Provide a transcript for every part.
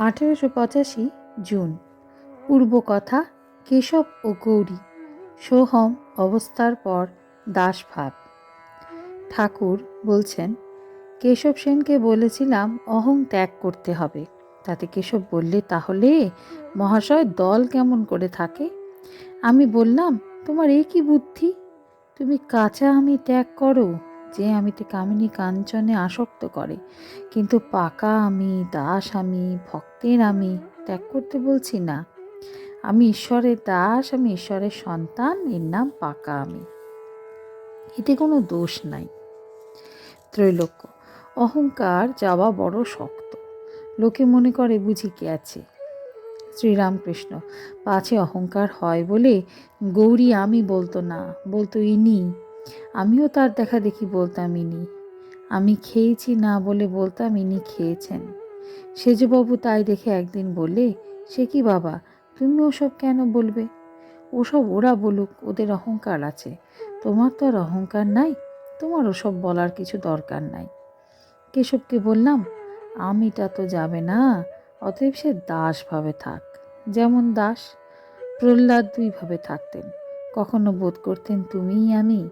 আঠেরোশো পঁচাশি জুন। পূর্বকথা কেশব ও গৌরী। সোহম অবস্থার পর দাসভাব। ঠাকুর বলছেন, কেশব সেনকে বলেছিলাম অহং ত্যাগ করতে হবে। তাতে কেশব বললে, তাহলে মহাশয় দল কেমন করে থাকে? আমি বললাম, তোমার এ কি বুদ্ধি? তুমি কাঁচা আমি ত্যাগ করো। যে আমিতে কামিনী কাঞ্চনে আসক্ত করে। কিন্তু পাকা আমি, দাস আমি, ভক্তের আমি ত্যাগ করতে বলছি না। আমি ঈশ্বরের দাস, আমি ঈশ্বরের সন্তান, এর নাম পাকা আমি। এতে কোনো দোষ নাই। ত্রৈলোক্য, অহংকার যাওয়া বড় শক্ত। লোকে মনে করে বুঝি কে আছে। শ্রীরামকৃষ্ণ, পাছে অহংকার হয় বলে গৌরী আমি বলতো না, বলতো ইনি। আমিও তার দেখা দেখি বলতাম ইনি আমি খেয়েছি না বলে বলতাম ইনি খেয়েছেন। সেজবাবু তাই দেখে একদিন বলে সে কি বাবা? তুমি ওসব কেন বলবে? ওসব ওরা বলুক, ওদের অহংকার আছে। তোমার তো আর অহংকার নাই, তোমার ওসব বলার কিছু দরকার নাই। কেশবকে বললাম, আমিটা তো যাবে না, অতএব সে দাসভাবে থাক। যেমন দাস, প্রহ্লাদ দুইভাবে থাকতেন। কখনো বোধ করতেন তুমিই আমি।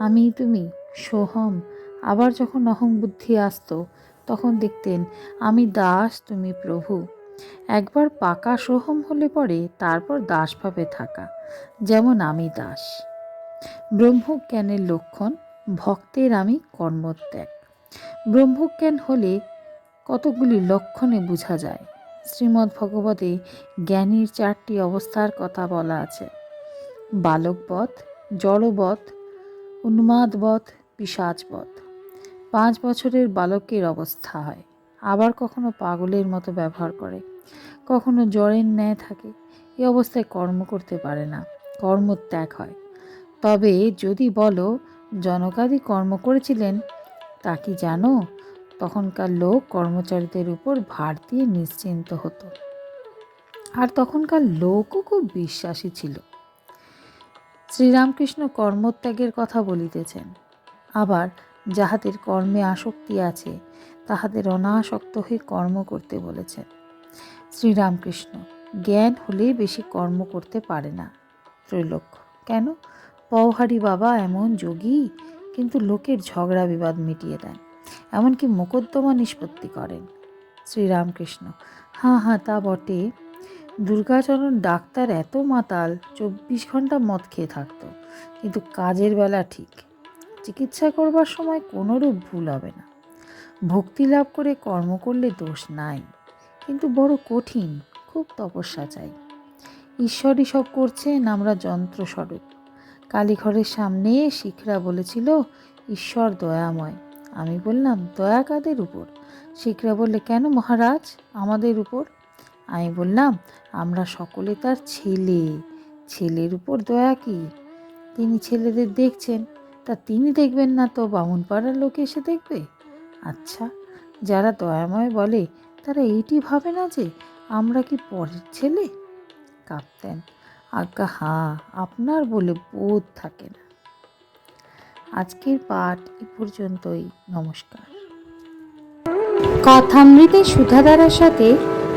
আমি তুমি, সোহম। আবার যখন অহং বুদ্ধি আসতো, তখন দেখতেন, আমি দাস, তুমি প্রভু। একবার পাকা সোহম হলে পরে তারপর দাসভাবে থাকা, যেমন আমি দাস। ব্রহ্মজ্ঞানের লক্ষণ, ভক্তের আমি কর্মত্যাগ। ব্রহ্মজ্ঞান হলে কতগুলি লক্ষণে বোঝা যায়? শ্রীমদ্ ভগবতে জ্ঞানীর চারটি অবস্থার কথা বলা আছে। বালকবধ, জড়বধ উন্মাদবধ পিসাচবধ পাঁচ বছরের বালকের অবস্থা হয়। আবার কখনো পাগলের মতো ব্যবহার করে। কখনো জ্বরের ন্যায় থাকে। এ অবস্থায় কর্ম করতে পারে না। কর্মত্যাগ হয়। তবে যদি বলো, জনকাদি কর্ম করেছিলেন, তা কি জানো? তখনকার লোক কর্মচারীদের উপর ভার দিয়ে নিশ্চিন্ত হতো। আর তখনকার লোকও খুব বিশ্বাসী ছিল। শ্রীরামকৃষ্ণ কর্মত্যাগের কথা বলিতেছেন। আবার যাহাদের কর্মে আসক্তি আছে, তাহাদের অনাসক্ত হয়ে কর্ম করতে বলেছেন। শ্রীরামকৃষ্ণ, জ্ঞান হলে বেশি কর্ম করতে পারে না। ত্রৈলোক্য কেন? পওহারি বাবা এমন যোগী, কিন্তু লোকের ঝগড়া বিবাদ মিটিয়ে দেন, এমনকি মোকদ্দমা নিষ্পত্তি করেন। শ্রীরামকৃষ্ণ, হাঁ হাঁ, তা বটে। দুর্গাচরণ ডাক্তার এত মাতাল, চব্বিশ ঘণ্টা মদ খেয়ে থাকতো। কিন্তু কাজের বেলা ঠিক। চিকিৎসা করবার সময় কোনোরূপ ভুল হবে না। ভক্তি লাভ করে কর্ম করলে দোষ নাই। কিন্তু বড় কঠিন, খুব তপস্যা চাই। ঈশ্বরই সব করছেন, আমরা যন্ত্রস্বরূপ। কালীঘরের সামনে শিখরা বলেছিল, ঈশ্বর দয়াময়। আমি বললাম, দয়া কাদের উপর? শিখরা বললে, কেন মহারাজ? আমাদের উপর? আমি বললাম, আমরা সকলে তার ছেলে। ছেলের উপর দয়া কি? তিনি ছেলেদের দেখছেন। তা তিনি দেখবেন না তো বামুন পাড়ার লোক এসে দেখবে? আচ্ছা যারা দয়াময় বলে, তারা এইটি ভাবে না যে আমরা কি পরের ছেলে? কাঁপতেন, আজ্ঞা, হাঁ, আপনার বলে বোধ থাকে না। আজকের পাঠ এ পর্যন্তই। নমস্কার। কথামৃতের সুধাধারার সাথে